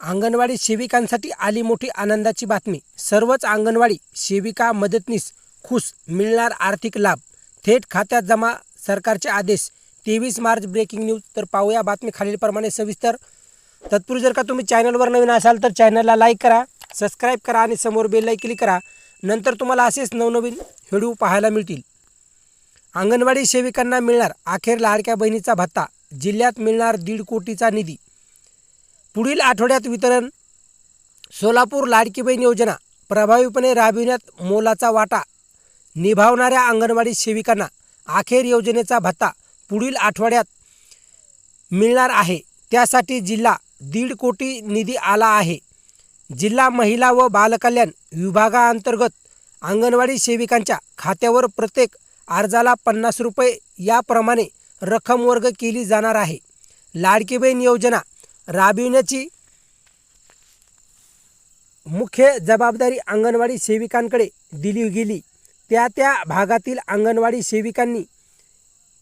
अंगणवाडी सेविकांसाठी आली मोठी आनंदाची बातमी. सर्वच अंगणवाडी सेविका मदतनीस खुश मिळणार आर्थिक लाभ. थेट खात्यात जमा सरकारचे आदेश. तेवीस मार्च ब्रेकिंग न्यूज. तर पाहूया बातमी खालीलप्रमाणे सविस्तर. तत्पूर्वी जर का तुम्ही चॅनलवर नवीन असाल तर चॅनलला लाईक करा सबस्क्राईब करा आणि समोर बेल क्लिक करा. नंतर तुम्हाला असेच नवनवीन व्हिडिओ पाहायला मिळतील. अंगणवाडी सेविकांना मिळणार अखेर लाडक्या बहिणीचा भत्ता. जिल्ह्यात मिळणार दीड कोटीचा निधी. पुढील आठवड्यात वितरण. सोलापूर लाडकी बहीण योजना प्रभावीपणे राबविण्यात मोलाचा वाटा. निभावणाऱ्या अंगणवाडी सेविकांना अखेर योजनेचा भत्ता पुढील आठवड्यात मिळणार आहे. त्यासाठी जिल्हा दीड कोटी निधी आला आहे. जिल्हा महिला व बालकल्याण विभागाअंतर्गत अंगणवाडी सेविकांच्या खात्यावर प्रत्येक अर्जाला पन्नास रुपये याप्रमाणे रक्कम वर्ग केली जाणार आहे. लाडकी बहीण योजना राबविण्याची मुख्य जबाबदारी अंगणवाडी सेविकांकडे दिली गेली. त्या त्या भागातील अंगणवाडी सेविकांनी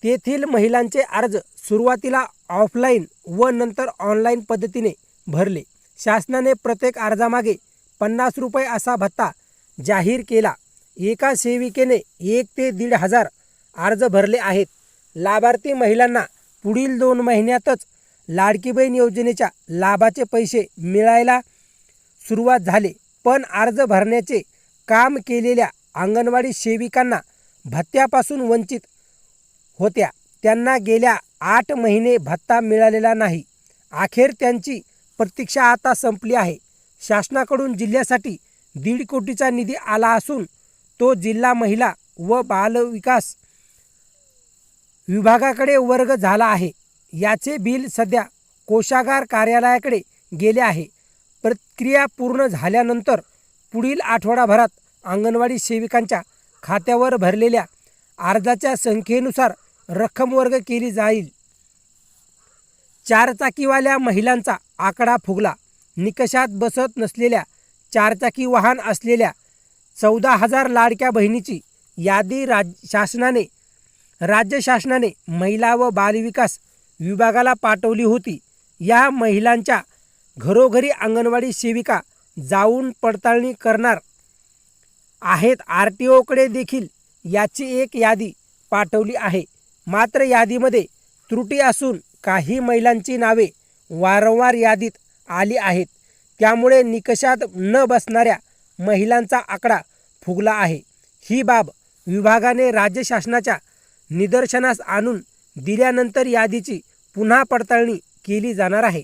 तेथील महिलांचे अर्ज सुरुवातीला ऑफलाईन व नंतर ऑनलाईन पद्धतीने भरले. शासनाने प्रत्येक अर्जामागे पन्नास रुपये असा भत्ता जाहीर केला. एका सेविकेने एक ते दीड हजार अर्ज भरले आहेत. लाभार्थी महिलांना पुढील दोन महिन्यातच लाडकी बहीण योजनेच्या लाभाचे पैसे मिळायला सुरुवात झाले. पण अर्ज भरण्याचे काम केलेल्या अंगणवाडी सेविकांना भत्त्यापासून वंचित होत्या. त्यांना गेल्या आठ महिने भत्ता मिळालेला नाही. अखेर त्यांची प्रतीक्षा आता संपली आहे. शासनाकडून जिल्ह्यासाठी दीड कोटीचा निधी आला असून तो जिल्हा महिला व बालविकास विभागाकडे वर्ग झाला आहे. याचे बिल सध्या कोषागार कार्यालयाकडे गेले आहे. प्रक्रिया पूर्ण झाल्यानंतर पुढील आठवडाभरात अंगणवाडी सेविकांच्या खात्यावर भरलेल्या अर्जाच्या संख्येनुसार रक्कम वर्ग केली जाईल. चारचाकीवाल्या महिलांचा आकडा फुगला. निकषात बसत नसलेल्या चारचाकी वाहन असलेल्या चौदा हजार लाडक्या बहिणीची यादी राज शासनाने राज्य शासनाने महिला व बालविकास विभागाला पाठवली होती. या महिलांच्या घरोघरी अंगणवाडी सेविका जाऊन पडताळणी करणार आहेत. आर टी ओकडे देखील याची एक यादी पाठवली आहे. मात्र यादीमध्ये त्रुटी असून काही महिलांची नावे वारंवार यादीत आली आहेत. त्यामुळे निकषात न बसणाऱ्या महिलांचा आकडा फुगला आहे. ही बाब विभागाने राज्य शासनाच्या निदर्शनास आणून दिल्यानंतर यादीची पुन्हा पडताळणी केली जाणार आहे.